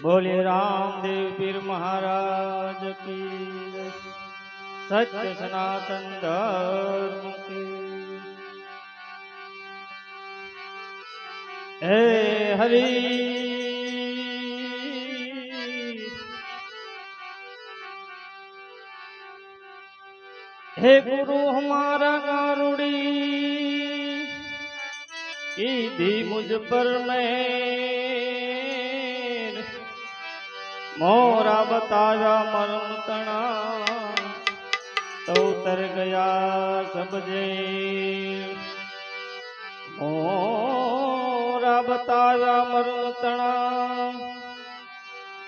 બોલે રામદેવ પીર મહારાજ કી સત્ય સનાતન ધર્મ હે હરિ હે ગુરુ હમારા ગારુડી ઈધી મુજ પર મેં મોરા બતાવ્યા મરમ તણા તો ઉતર ગયા સબજે. મોરા બતાવ્યા મરમ તણા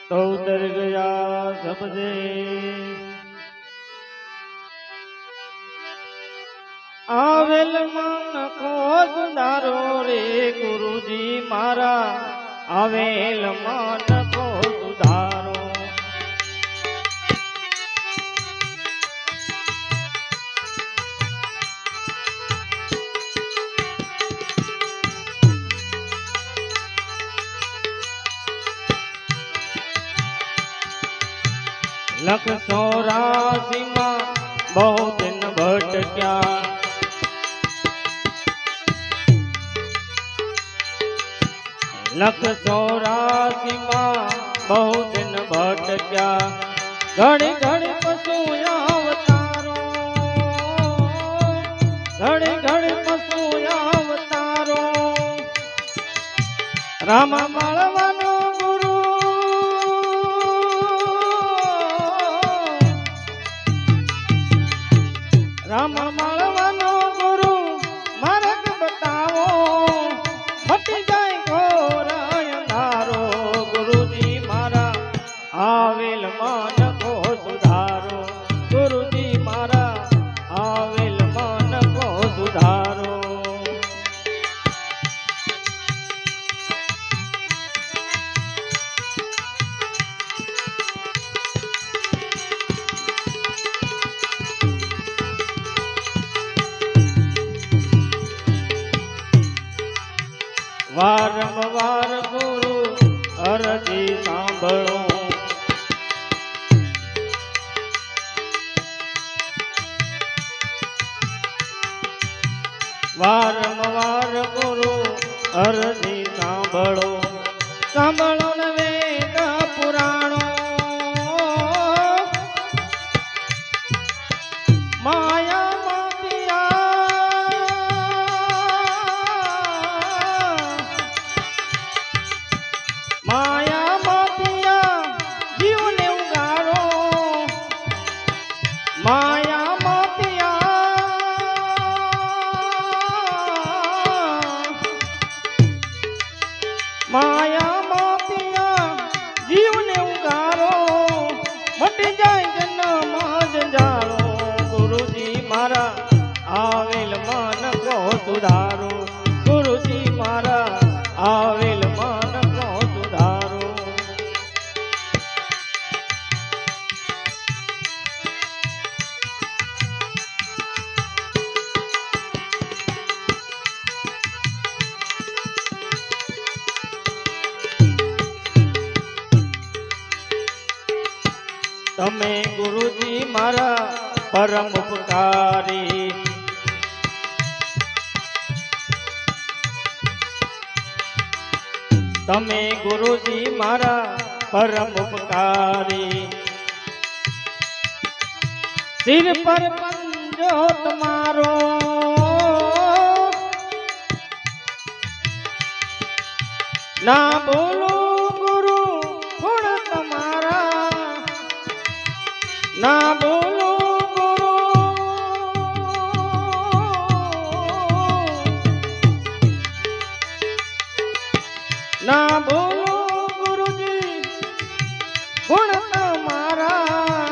તો ઉતર ગયા સબજે. આવેલ મન કોજ દારો રે ગુરુજી મારા. આવેલ મન લખ ચોરાસી માં બહુ દિન ભટક્યા. લખ ચોરાસી માં બહુ દિન ભટક્યા. ઘણી ઘણી પશુ અવતારો, ઘણી ઘણી પશુ અવતારો. રામ મળવાનો રામ તમે ગુરુજી મારા પરમ ઉપકારી. તમે ગુરુજી મારા પરમ ઉપકારી. સિર પર પંજો તમારો. ના બોલો ના બોલો ગુરુજી ગુણ મારા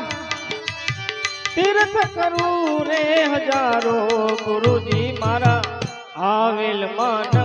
તીર્થ કરું રે હજારો ગુરુજી મારા. આવેલ મન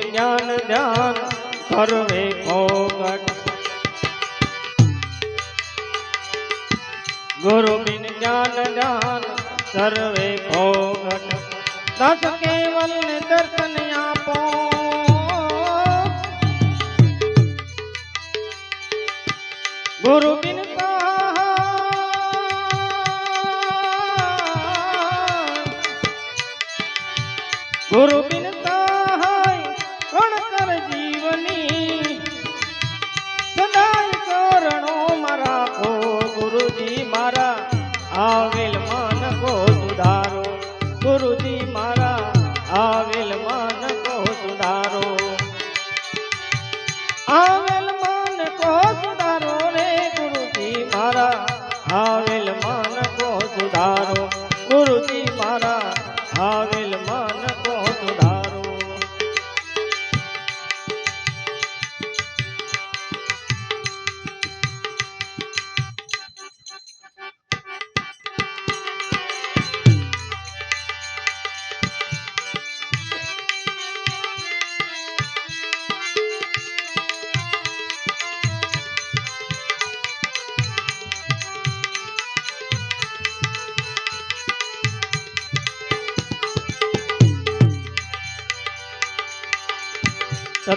જ્ઞાન ધ્યાન કરવે ફોગટ ગુરુ બિન જ્ઞાન ધ્યાન, સર્વે ફોગટ દસ કેવલ દર્શન આપો. ગુરુ મારા આવેલ મન કો સુધારો. આવેલ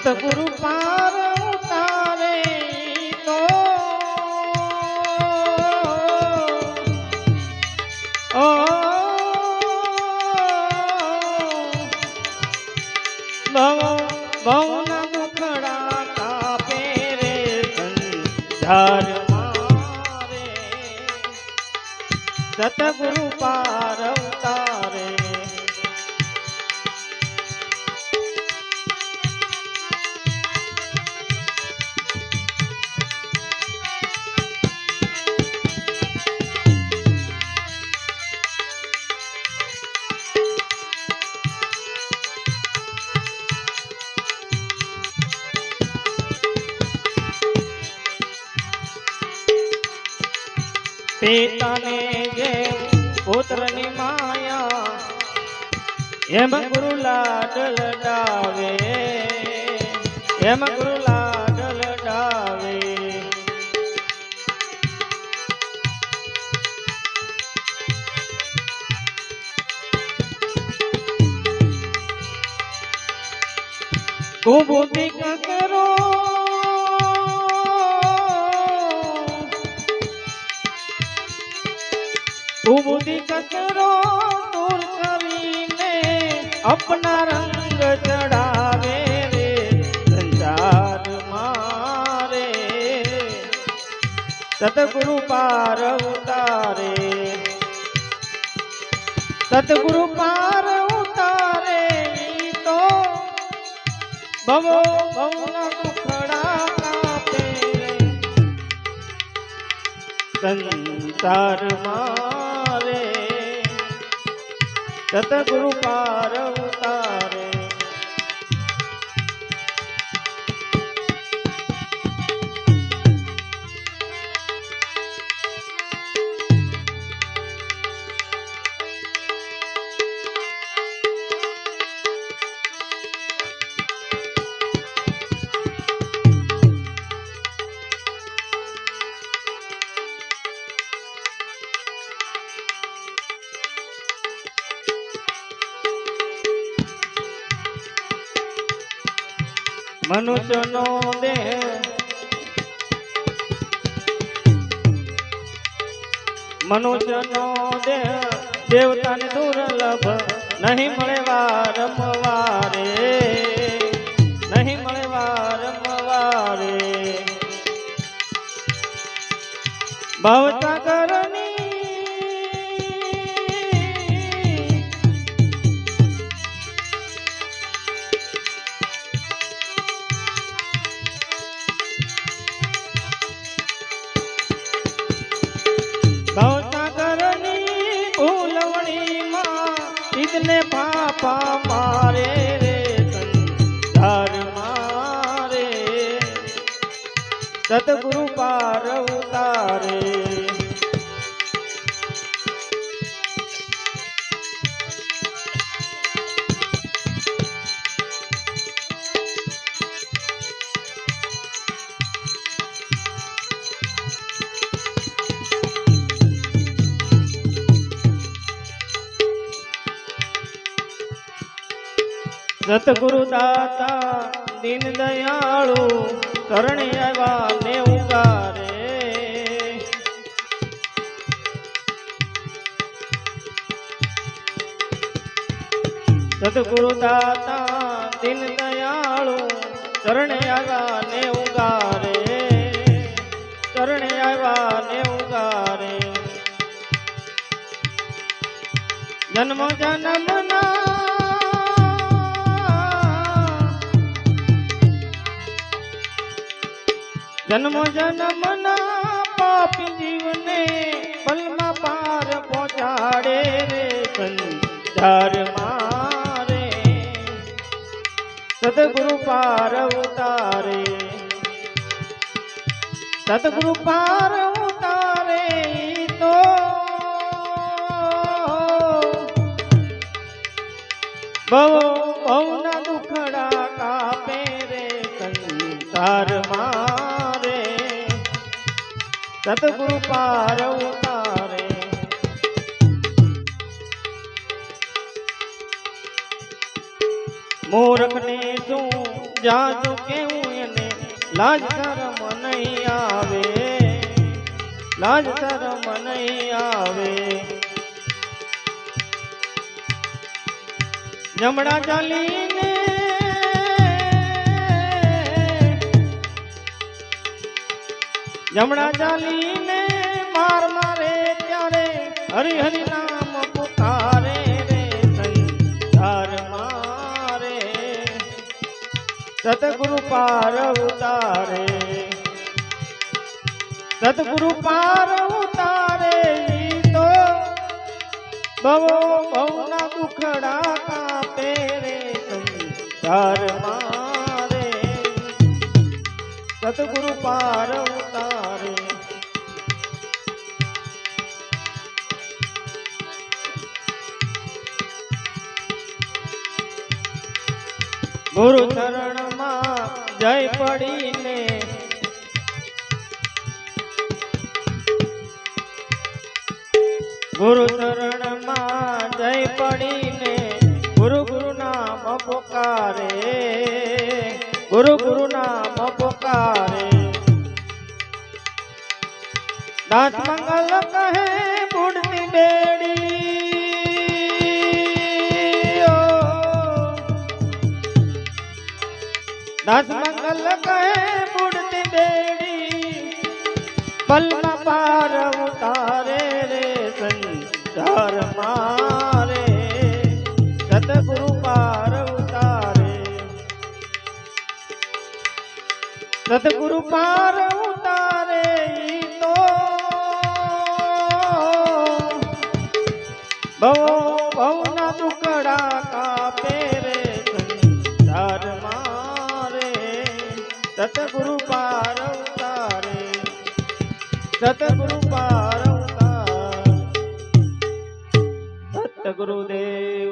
સતગુરુ પાર પિતાને જે પુત્રની માયા એમ ગુરુ લાડલ ડાવે એમ ગુરુ લાડલ ડાવે કુબુદ્ધિ અપના રંગ ચડાવે રે સંસાર મારે. સતગુરુ પાર ઉતારે સતગુરુ પાર ઉતારે તો ભવો ભવના દુખડા કાપે સંસાર મારે સતગુરુ પાર મનુષ્યનો દેહ. મનુષ્યનો દેહ દેવતાને દુર્લભ નહીં મળે વારંવારે નહીં મળે વારંવારે ભવસાગરની સતગુરુ દાતા, દીન દયાળુ કરણે આવ્યા ને ઉગારે. સતગુરુ દાતા, દીન દયાળુ શરણે આવ્યા ઉગારે. શરણે આવ્યા ઉગારે. જન્મ જન્મના જન્મ જન્મ ના પાપ જીવને પલમાં પાર પહોંચાડે રે સંસાર મારે. સદગુરુ પાર ઉતારે. સદગુરુ પાર ઉતારે તો. બહુ સદગુરુ પાર ઉતારે. મૂર્ખને શું જાજુ કેવું એને? લાજ શરમ નહીં આવે. લાજ શરમ નહીં આવે. જમણા ચાલીને જમણા ચાલીને માર મારે ત્યારે હરિ હરિ નામ પુકારે રે સંસાર મારે. સતગુરુ પાર ઉતારે. સતગુરુ પાર ઉતારે તો બહુ ભવના દુખડા કાપે રે સંસાર મારે. સતગુરુ પાર ઉતારે ગુરુ ચરણમાં જય પડીને. ગુરુ ચરણમાં જય પડીને ગુરુ ગુરુ નામ પોકારે. ગુરુ ગુરુ નામ પોકારે. દાંત મંગલ કહે, બુડની બેડી. દાસ મંગલ કહે બુડતી બેડી, પલના પાર ઉતારે રે, સંસાર મારે. સતગુરુ પાર ઉતારે. સતગુરુ પાર સતગુરુ પાર ઉતારે સતગુરુ પાર ઉતાર સતગુરુદેવ